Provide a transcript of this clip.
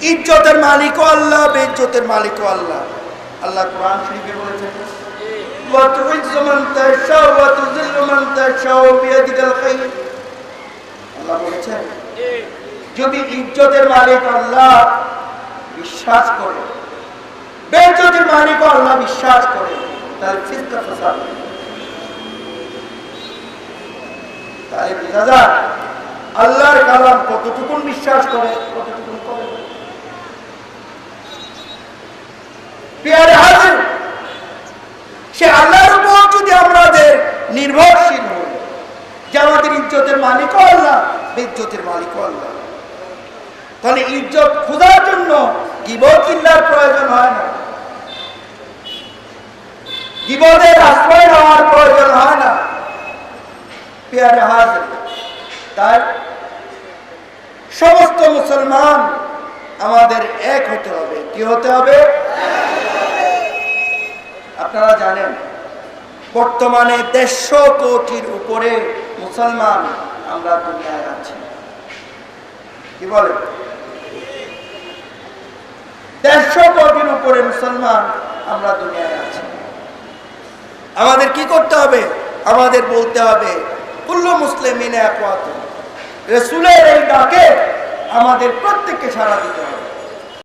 ইজ্জতের মালিক আল্লাহ বেজ্জতের মালিক আল্লাহ। আল্লাহ কোরআন শরীফে বলেছেন যদি ইজ্জতের মালিক আল্লাহ বিশ্বাস করে বেজ্জতের মালিক আল্লাহ বিশ্বাস করে, তাহলে ফিজকা ফসাদ তাহলে আল্লাহর কালাম কতটুকুন বিশ্বাস করে সে আল্লাহর উপর যদি আমাদের নির্ভরশীল হই, যে আমাদের ইজ্জতের মালিকও আল্লাহ ইজ্জতের মালিকও আল্লাহ। তাহলে ইজ্জত খোঁজার জন্য গিবত কিল্লার প্রয়োজন হয় না। গিবদের আশ্রয় নেওয়ার প্রয়োজন হয় না। পেয়ারে হাজির। তাই সমস্ত মুসলমান আমাদের এক হতে হবে। কি হতে হবে? আপনারা জানেন, বর্তমানে দেড়শো কোটির উপরে মুসলমান আমরা দুনিয়ায় আছি। কি বলে? দেড়শো কোটির উপরে মুসলমান আমরা দুনিয়ায় আছি। আমাদের কি করতে হবে? আমাদের বলতে হবে, কুল্লু মুসলিমিনে একওয়াত, রসুলের এই ডাকে আমাদের প্রত্যেককে সাড়া দিতে হবে।